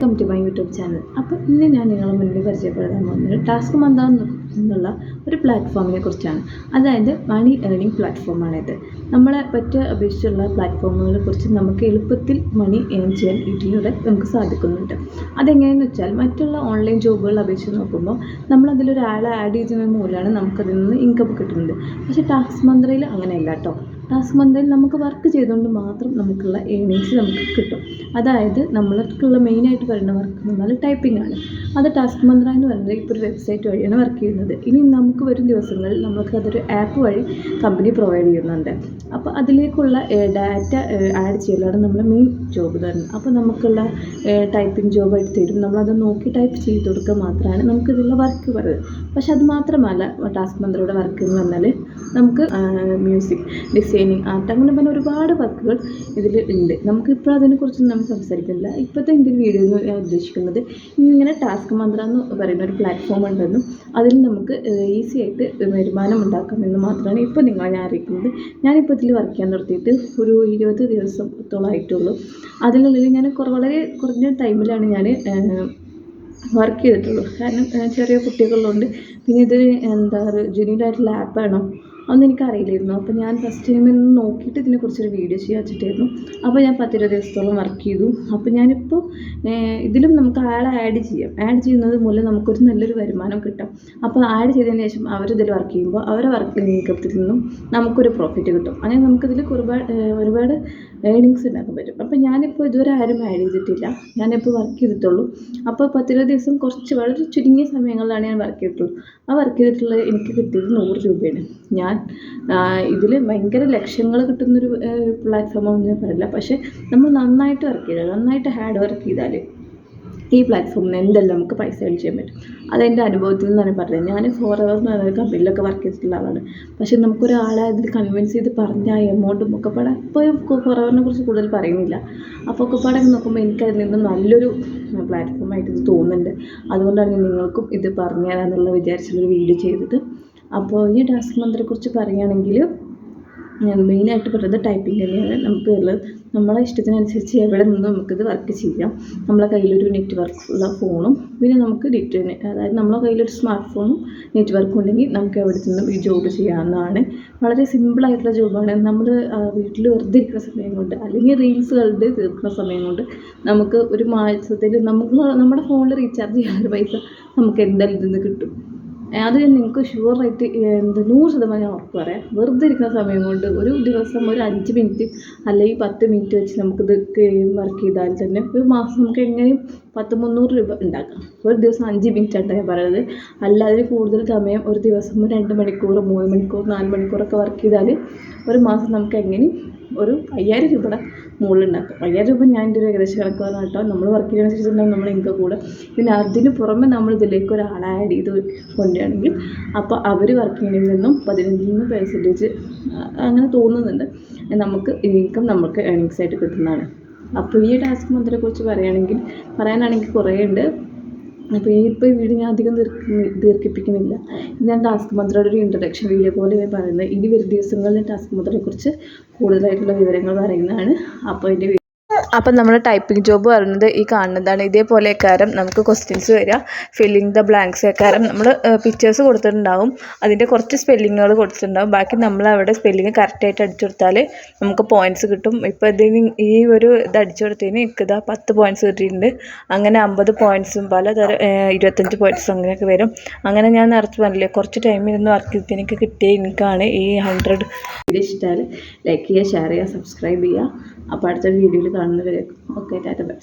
Welcome to my YouTube channel അപ്പോൾ ഇന്ന് ഞാൻ നിങ്ങളെ മുന്നിൽ പരിചയപ്പെടുത്താൻ പോകുന്നത് ടാസ്ക് മന്ദ എന്നുള്ള ഒരു പ്ലാറ്റ്ഫോമിനെ കുറിച്ചാണ്. അതായത് മണി ഏർണിംഗ് പ്ലാറ്റ്ഫോമാണിത് നമ്മളെ മറ്റ് അപേക്ഷിച്ചുള്ള പ്ലാറ്റ്ഫോമുകളെ കുറിച്ച് നമുക്ക് എളുപ്പത്തിൽ മണി ഏൺ ചെയ്യാൻ ഇതിലൂടെ നമുക്ക് സാധിക്കുന്നുണ്ട്. അതെങ്ങനെയെന്ന് വെച്ചാൽ മറ്റുള്ള ഓൺലൈൻ ജോബുകൾ അപേക്ഷിച്ച് നോക്കുമ്പോൾ നമ്മളതിലൊരാളെ ആഡ് ചെയ്യുന്നത് മൂലമാണ് നമുക്കതിൽ നിന്ന് ഇൻകം കിട്ടുന്നത്. പക്ഷേ ടാസ്ക് മന്ത്രയിൽ അങ്ങനെയല്ല കേട്ടോ ടാസ്ക് മന്ത്രയിൽ നമുക്ക് വർക്ക് ചെയ്തുകൊണ്ട് മാത്രം നമുക്കുള്ള ഏണിങ്സ് നമുക്ക് കിട്ടും. അതായത് നമ്മൾക്കുള്ള മെയിനായിട്ട് വരേണ്ട വർക്ക് എന്ന് പറഞ്ഞാൽ ടൈപ്പിംഗ് ആണ്. അത് ടാസ്ക് മന്ത്ര എന്ന് പറയുന്നത് ഇപ്പോൾ ഒരു വെബ്സൈറ്റ് വഴിയാണ് വർക്ക് ചെയ്യുന്നത്. ഇനി നമുക്ക് വരും ദിവസങ്ങളിൽ നമുക്ക് അതൊരു ആപ്പ് വഴി കമ്പനി പ്രൊവൈഡ് ചെയ്യുന്നുണ്ട്. അപ്പോൾ അതിലേക്കുള്ള ഡാറ്റ ആഡ് ചെയ്യലാണ് നമ്മുടെ മെയിൻ ജോബ് തരുന്നത് അപ്പോൾ നമുക്കുള്ള ടൈപ്പിംഗ് ജോബ് ആയിട്ട് തരും. നമ്മളത് നോക്കി ടൈപ്പ് ചെയ്ത് കൊടുക്കുക മാത്രമാണ് നമുക്കിതിലുള്ള വർക്ക് പറയുന്നത് പക്ഷെ അത് മാത്രമല്ല ടാസ്ക് മന്ത്രിയുടെ വർക്ക് എന്ന് പറഞ്ഞാൽ നമുക്ക് മ്യൂസിക് ഡിസൈനിങ് ആർട്ട് അങ്ങനെ പറഞ്ഞ ഒരുപാട് വർക്കുകൾ ഇതിൽ ഉണ്ട്. നമുക്കിപ്പോൾ അതിനെക്കുറിച്ചൊന്നും നമ്മൾ സംസാരിക്കുന്നില്ല ഇപ്പോഴത്തെ എന്റെ വീഡിയോ എന്ന് ഞാൻ ഉദ്ദേശിക്കുന്നത് ഇങ്ങനെ ടാസ്ക് മന്ത്ര എന്ന് പറയുന്ന ഒരു പ്ലാറ്റ്ഫോം ഉണ്ടെന്നും അതിൽ നമുക്ക് ഈസി ആയിട്ട് വരുമാനം ഉണ്ടാക്കാമെന്ന് മാത്രമാണ് ഇപ്പോൾ നിങ്ങളെ ഞാൻ അറിയിക്കുന്നത്. ഞാനിപ്പോൾ ഇതിൽ വർക്ക് ചെയ്യാൻ നിർത്തിയിട്ട് ഒരു ഇരുപത് ദിവസത്തോളം ആയിട്ടുള്ളൂ അതിനുള്ളിൽ ഞാൻ കുറ വളരെ കുറഞ്ഞ ടൈമിലാണ് ഞാൻ വർക്ക് ചെയ്തിട്ടുള്ളൂ. കാരണം ചെറിയ കുട്ടികളുണ്ട്. പിന്നെ ഇത് എന്താ ജെന്യൂൻ ആയിട്ടുള്ള ആപ്പാണോ അതൊന്നും എനിക്കറിയില്ലായിരുന്നു. അപ്പോൾ ഞാൻ ഫസ്റ്റ് ടൈം ഇന്ന് നോക്കിയിട്ട് ഇതിനെക്കുറിച്ചൊരു വീഡിയോ ചെയ്യാൻ വെച്ചിട്ടായിരുന്നു. അപ്പോൾ ഞാൻ പത്തിരുപത് ദിവസത്തോളം വർക്ക് ചെയ്തു. അപ്പോൾ ഞാനിപ്പോൾ ഇതിലും നമുക്ക് ആളെ ആഡ് ചെയ്യാം. ആഡ് ചെയ്യുന്നത് മൂലം നമുക്കൊരു നല്ലൊരു വരുമാനം കിട്ടും. അപ്പോൾ ആഡ് ചെയ്തതിന് ശേഷം അവരിതിൽ വർക്ക് ചെയ്യുമ്പോൾ അവരെ വർക്ക് ഇൻകത്തിൽ നിന്നും നമുക്കൊരു പ്രോഫിറ്റ് കിട്ടും. അങ്ങനെ നമുക്കിതിൽ ഒരുപാട് ഒരുപാട് ഏണിങ്സ് ഉണ്ടാക്കാൻ പറ്റും. അപ്പോൾ ഞാനിപ്പോൾ ഇതുവരെ ആരും ആഡ് ചെയ്തിട്ടില്ല. ഞാനിപ്പോൾ വർക്ക് ചെയ്തിട്ടുള്ളൂ. അപ്പോൾ പത്തിരുപത് ദിവസം കുറച്ച് വളരെ ചുരുങ്ങിയ സമയങ്ങളിലാണ് ഞാൻ വർക്ക് ചെയ്തിട്ടുള്ളൂ ആ വർക്ക് ചെയ്തിട്ടുള്ള എനിക്ക് കിട്ടിയത് നൂറ് രൂപയാണ്. ഞാൻ ഇതിൽ ഭയങ്കര ലക്ഷ്യങ്ങൾ കിട്ടുന്നൊരു പ്ലാറ്റ്ഫോമാണെന്ന് ഞാൻ പറയില്ല. പക്ഷേ നമ്മൾ നന്നായിട്ട് വർക്ക് ചെയ്താൽ നന്നായിട്ട് ഹാർഡ് വർക്ക് ചെയ്താൽ ഈ പ്ലാറ്റ്ഫോമിൽ എന്തെല്ലാം നമുക്ക് പൈസ ചെയ്യാൻ പറ്റും. അതെന്റെ അനുഭവത്തിൽ നിന്നാണ് പറഞ്ഞത് ഞാൻ ഫോർ അവർ എന്ന് പറയുന്ന കമ്പനിയിലൊക്കെ വർക്ക് ചെയ്തിട്ടുള്ള ആളാണ്. പക്ഷേ നമുക്കൊരാളെ അതിൽ കൺവിൻസ് ചെയ്ത് പറഞ്ഞ എമൗണ്ടും ഒക്കെ പാടെ ഇപ്പോൾ ഫോർ അവറിനെ കുറിച്ച് കൂടുതൽ പറയുന്നില്ല. അപ്പോൾ ഒക്കെ പാടെ നോക്കുമ്പോൾ എനിക്കതിൽ നിന്ന് നല്ലൊരു പ്ലാറ്റ്ഫോമായിട്ട് ഇത് തോന്നുന്നുണ്ട്. അതുകൊണ്ടാണ് നിങ്ങൾക്കും ഇത് പറഞ്ഞു തരാമെന്നുള്ള വിചാരിച്ചുള്ളൊരു വീഡിയോ ചെയ്തത്. അപ്പോൾ ഈ ടാസ്ക് മന്ത്രത്തെക്കുറിച്ച് പറയുകയാണെങ്കിൽ മെയിനായിട്ട് പറയുന്നത് ടൈപ്പിംഗ് തന്നെയാണ്. നമുക്ക് നമ്മളെ ഇഷ്ടത്തിനനുസരിച്ച് എവിടെ നിന്നും നമുക്കിത് വർക്ക് ചെയ്യാം. നമ്മളെ കയ്യിലൊരു നെറ്റ്വർക്ക് ഉള്ള ഫോണും പിന്നെ നമുക്ക് നെറ്റ് അതായത് നമ്മളെ കയ്യിലൊരു സ്മാർട്ട് ഫോണും നെറ്റ്വർക്കും ഉണ്ടെങ്കിൽ നമുക്ക് എവിടെ നിന്നും ഈ ജോബ് ചെയ്യാവുന്നതാണ്. വളരെ സിമ്പിളായിട്ടുള്ള ജോബാണ് നമ്മൾ വീട്ടിൽ വെറുതെ ഇരിക്കുന്ന സമയം കൊണ്ട് അല്ലെങ്കിൽ റീൽസ് കണ്ട് തീർക്കുന്ന സമയം കൊണ്ട് നമുക്ക് ഒരു മാസത്തിൽ നമുക്ക് നമ്മുടെ ഫോണിൽ റീചാർജ് ചെയ്യാനൊരു പൈസ നമുക്ക് എന്തായാലും ഇതിൽ നിന്ന് കിട്ടും? അത് നിങ്ങൾക്ക് ഷുവറായിട്ട് എന്ത് നൂറ് ശതമാനം ഞാൻ ഉറപ്പ് പറയാം. വെറുതെ ഇരിക്കുന്ന സമയം കൊണ്ട് ഒരു ദിവസം ഒരു അഞ്ച് മിനിറ്റ് അല്ലെങ്കിൽ പത്ത് മിനിറ്റ് വെച്ച് നമുക്കിത് വർക്ക് ചെയ്താൽ തന്നെ ഒരു മാസം നമുക്ക് എങ്ങനെയും പത്ത് മുന്നൂറ് രൂപ ഉണ്ടാക്കാം. ഒരു ദിവസം അഞ്ച് മിനിറ്റ് ആണ് ഞാൻ പറയുന്നത് അല്ലാതെ കൂടുതൽ സമയം ഒരു ദിവസം രണ്ട് മണിക്കൂർ മൂന്ന് മണിക്കൂർ നാല് മണിക്കൂറൊക്കെ വർക്ക് ചെയ്താൽ ഒരു മാസം നമുക്ക് എങ്ങനെയും ഒരു അയ്യായിരം രൂപയുടെ മുകളിൽ ഉണ്ടാക്കും അയ്യായിരം രൂപ ഞാൻ എന്റെ ഒരു ഏകദേശം കണക്ക് പറഞ്ഞാൽ കേട്ടോ. നമ്മൾ വർക്ക് ചെയ്യുന്നതനുസരിച്ചുണ്ടാവും നമ്മൾ ഇൻകം കൂടെ. പിന്നെ അതിന് പുറമെ നമ്മൾ ഇതിലേക്ക് ഒരാളെ ആഡ് ചെയ്ത് കൊണ്ടുവരികയാണെങ്കിൽ അപ്പോൾ അവർ വർക്ക് ചെയ്യുന്നതിൽ നിന്നും പതിനഞ്ചിൽ നിന്ന് പെർസെന്റേജ് അങ്ങനെ തോന്നുന്നുണ്ട്. നമുക്ക് ഇൻകം നമുക്ക് ഏണിങ്സ് ആയിട്ട് കിട്ടുന്നതാണ്. അപ്പോൾ ഈ ടാസ്ക് കുറിച്ച് പറയുകയാണെങ്കിൽ പറയാനാണെങ്കിൽ കുറേ ഉണ്ട് അപ്പോൾ ഇപ്പോൾ ഈ വീഡിയോ ഞാൻ അധികം ദീർഘിപ്പിക്കുന്നില്ല. ഞാൻ ടാസ്ക് മന്ത്രയുടെ ഒരു ഇൻട്രഡക്ഷൻ വീഡിയോ പോലെ ഞാൻ പറയുന്നത്. ഇനി വരും ദിവസങ്ങളിൽ ടാസ്ക് മന്ത്രയെക്കുറിച്ച് കൂടുതലായിട്ടുള്ള വിവരങ്ങൾ പറയുന്നതാണ്. അപ്പോൾ എന്റെ അപ്പം നമ്മൾ ടൈപ്പിംഗ് ജോബ് പറയുന്നത് ഈ കാണുന്നതാണ്. ഇതേപോലെ കാരം നമുക്ക് ക്വസ്റ്റ്യൻസ് വരിക ഫില്ലിങ് ദ ബ്ലാങ്ക്സ് കാരം നമ്മൾ പിക്ചേഴ്സ് കൊടുത്തിട്ടുണ്ടാവും. അതിന്റെ കുറച്ച് സ്പെല്ലിങ്ങുകൾ കൊടുത്തിട്ടുണ്ടാവും. ബാക്കി നമ്മൾ അവിടെ സ്പെല്ലിങ് കറക്റ്റായിട്ട് അടിച്ചു കൊടുത്താൽ നമുക്ക് പോയിന്റ്സ് കിട്ടും. ഇപ്പോൾ ഇതിന് ഈ ഒരു ഇത് അടിച്ചു കൊടുത്തതിന് ഇതാ പത്ത് പോയിന്റ്സ് കിട്ടിയിട്ടുണ്ട്. അങ്ങനെ അമ്പത് പോയിന്റ്സും പലതരം ഇരുപത്തഞ്ച് പോയിന്റ്സും അങ്ങനെയൊക്കെ വരും. അങ്ങനെ ഞാൻ നിറച്ച് പറഞ്ഞില്ലേ കുറച്ച് ടൈം ഇരുന്ന് വർക്ക് ചെയ്തിട്ട് എനിക്ക് കിട്ടിയ എനിക്കാണ് ഈ ഹൺഡ്രഡ് വീഡിയോ ഇഷ്ടമായാൽ ലൈക്ക് ചെയ്യുക ഷെയർ ചെയ്യുക സബ്സ്ക്രൈബ് ചെയ്യുക. അപ്പോൾ അടുത്ത വീഡിയോയിൽ കാണുന്നവരേക്കും ഒക്കെ ടാറ്റ ബൈ